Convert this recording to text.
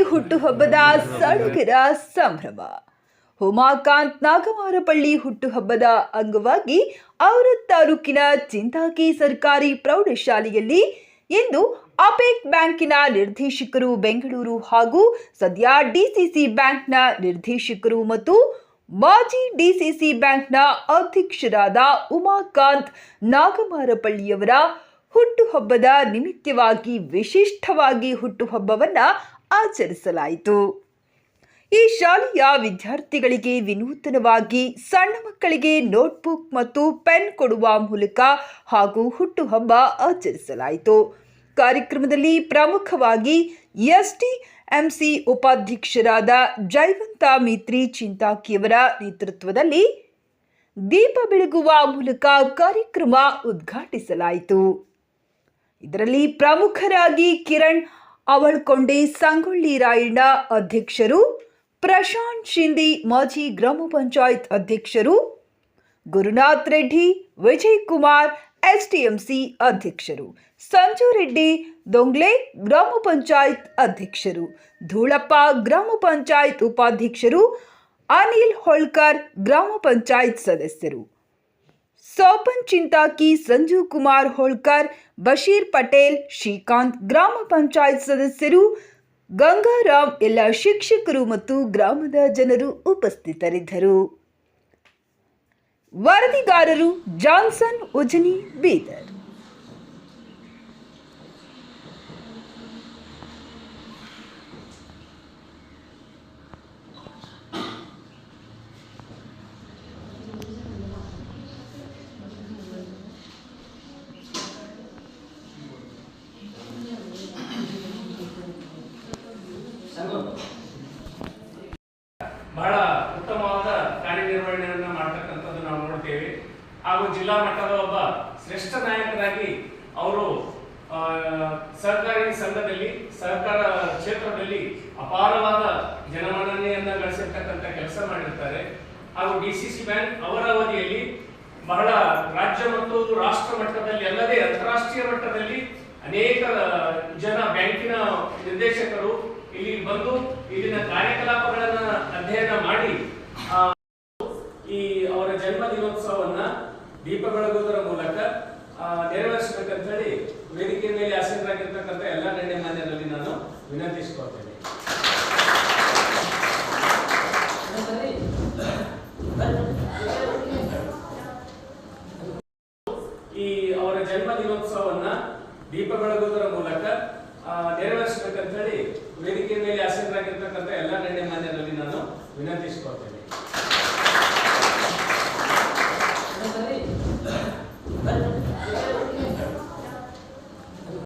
ಹುಟ್ಟುಹಬ್ಬದ ಸಡಗರ ಸಂಭ್ರಮ. ಉಮಾಕಾಂತ್ ನಾಗಮಾರಪಳ್ಳಿ ಹುಟ್ಟುಹಬ್ಬದ ಅಂಗವಾಗಿ ಅವರ ತಾಲೂಕಿನ ಚಿಂತಾಕಿ ಸರ್ಕಾರಿ ಪ್ರೌಢಶಾಲೆಯಲ್ಲಿ ಇಂದು ಅಪೆಕ್ ಬ್ಯಾಂಕಿನ ನಿರ್ದೇಶಕರು ಬೆಂಗಳೂರು ಹಾಗೂ ಸದ್ಯ ಡಿಸಿಸಿ ಬ್ಯಾಂಕ್ನ ನಿರ್ದೇಶಕರು ಮತ್ತು ಮಾಜಿ ಡಿಸಿಸಿ ಬ್ಯಾಂಕ್ನ ಅಧ್ಯಕ್ಷರಾದ ಉಮಾಕಾಂತ್ ನಾಗಮಾರಪಳ್ಳಿಯವರ ಹುಟ್ಟುಹಬ್ಬದ ನಿಮಿತ್ತವಾಗಿ ವಿಶಿಷ್ಟವಾಗಿ ಹುಟ್ಟುಹಬ್ಬವನ್ನು ಆಚರಿಸಲಾಯಿತು. ಈ ಶಾಲೆಯ ವಿದ್ಯಾರ್ಥಿಗಳಿಗೆ ವಿನೂತನವಾಗಿ ಸಣ್ಣ ಮಕ್ಕಳಿಗೆ ನೋಟ್ಬುಕ್ ಮತ್ತು ಪೆನ್ ಕೊಡುವ ಮೂಲಕ ಹಾಗೂ ಹುಟ್ಟುಹಬ್ಬ ಆಚರಿಸಲಾಯಿತು. ಕಾರ್ಯಕ್ರಮದಲ್ಲಿ ಪ್ರಮುಖವಾಗಿ ಎಸ್ಟಿ ಎಂಸಿ ಉಪಾಧ್ಯಕ್ಷರಾದ ಜೈವಂತ ಮಿತ್ರಿ ಚಿಂತಾಕಿಯವರ ನೇತೃತ್ವದಲ್ಲಿ ದೀಪ ಬೆಳಗುವ ಮೂಲಕ ಕಾರ್ಯಕ್ರಮ ಉದ್ಘಾಟಿಸಲಾಯಿತು. ಇದರಲ್ಲಿ ಪ್ರಮುಖರಾಗಿ ಕಿರಣ್ ಅವಳ್ಕೊಂಡೆ ಸಂಗೊಳ್ಳಿ ರಾಯಣ್ಣ ಅಧ್ಯಕ್ಷರು, ಪ್ರಶಾಂತ್ ಶಿಂದಿ ಮಾಜಿ ಗ್ರಾಮ ಪಂಚಾಯತ್ ಅಧ್ಯಕ್ಷರು, ಗುರುನಾಥ್ ರೆಡ್ಡಿ ವಿಜಯ್ ಕುಮಾರ್ ಎಸ್ಟಿಎಂಸಿ ಅಧ್ಯಕ್ಷರು, ಸಂಜು ರೆಡ್ಡಿ ದೊಂಗ್ಲೆ ಗ್ರಾಮ ಪಂಚಾಯತ್ ಅಧ್ಯಕ್ಷರು, ಧೂಳಪ್ಪ ಗ್ರಾಮ ಪಂಚಾಯತ್ ಉಪಾಧ್ಯಕ್ಷರು, ಅನಿಲ್ ಹೋಳ್ಕರ್ ಗ್ರಾಮ ಪಂಚಾಯತ್ ಸದಸ್ಯರು. ಸೋಪನ್ ಚಿಂತಾಕಿ, ಸಂಜು ಕುಮಾರ್ ಹೋಳ್ಕರ್, ಬಶೀರ್ ಪಟೇಲ್, ಶ್ರೀಕಾಂತ್ ಗ್ರಾಮ ಪಂಚಾಯತ್ ಸದಸ್ಯರು, ಗಂಗಾರಾಮ್ ಎಲ್ಲ ಶಿಕ್ಷಕರು ಮತ್ತು ಗ್ರಾಮದ ಜನರು ಉಪಸ್ಥಿತರಿದ್ದರು. ವರದಿಗಾರರು ಜಾನ್ಸನ್, ಉಜನಿ, ಬೀದರ್. ಬಹಳ ಉತ್ತಮವಾದ ಕಾರ್ಯನಿರ್ವಹಣೆಯನ್ನು ಮಾಡ್ತಕ್ಕಂಥದ್ದು ನಾವು ನೋಡ್ತೇವೆ. ಹಾಗೂ ಜಿಲ್ಲಾ ಮಟ್ಟದ ಒಬ್ಬ ಶ್ರೇಷ್ಠ ನಾಯಕರಾಗಿ ಅವರು ಆ, ಸಹಕಾರಿ ಸಂಘದಲ್ಲಿ ಸರ್ಕಾರ ಕ್ಷೇತ್ರದಲ್ಲಿ ಅಪಾರವಾದ ಜನಮನ್ನಣೆಯನ್ನ ಗಳಿಸಿರ್ತಕ್ಕಂಥ ಕೆಲಸ ಮಾಡಿರ್ತಾರೆ. ಹಾಗೂ ಡಿ ಸಿ ಸಿ ಬ್ಯಾಂಕ್ ಅವರ ಅವಧಿಯಲ್ಲಿ ಬಹಳ ರಾಜ್ಯ ಮತ್ತು ರಾಷ್ಟ್ರ ಮಟ್ಟದಲ್ಲಿ ಅಲ್ಲದೆ ಅಂತಾರಾಷ್ಟ್ರೀಯ ಮಟ್ಟದಲ್ಲಿ ಅನೇಕ ಜನ ಬ್ಯಾಂಕಿನ ನಿರ್ದೇಶಕರು ಇಲ್ಲಿ ಬಂದು ಇಲ್ಲಿನ ಕಾರ್ಯಕಲಾಪಗಳನ್ನ ಅಧ್ಯಯನ ಮಾಡಿ ಈ ಅವರ ಜನ್ಮ ದಿನೋತ್ಸವವನ್ನ ದೀಪ ಬೆಳಗುವುದರ ಮೂಲಕ ನೆರವೇರಿಸಬೇಕಂತ ಹೇಳಿ ವೇದಿಕೆ ಮೇಲೆ ಆಸೀನರಾಗಿರ್ತಕ್ಕಂಥ ಎಲ್ಲ ಗಣ್ಯಮಾನ್ಯರಲ್ಲಿ ನಾನು ವಿನಂತಿಸಿಕೊಳ್ತೇನೆ. ಈ ಅವರ ಜನ್ಮ ದಿನೋತ್ಸವವನ್ನ ದೀಪ ಬೆಳಗುವುದರ ಮೂಲಕ ನೆರವೇರಿಸಬೇಕಂತ ಹೇಳಿ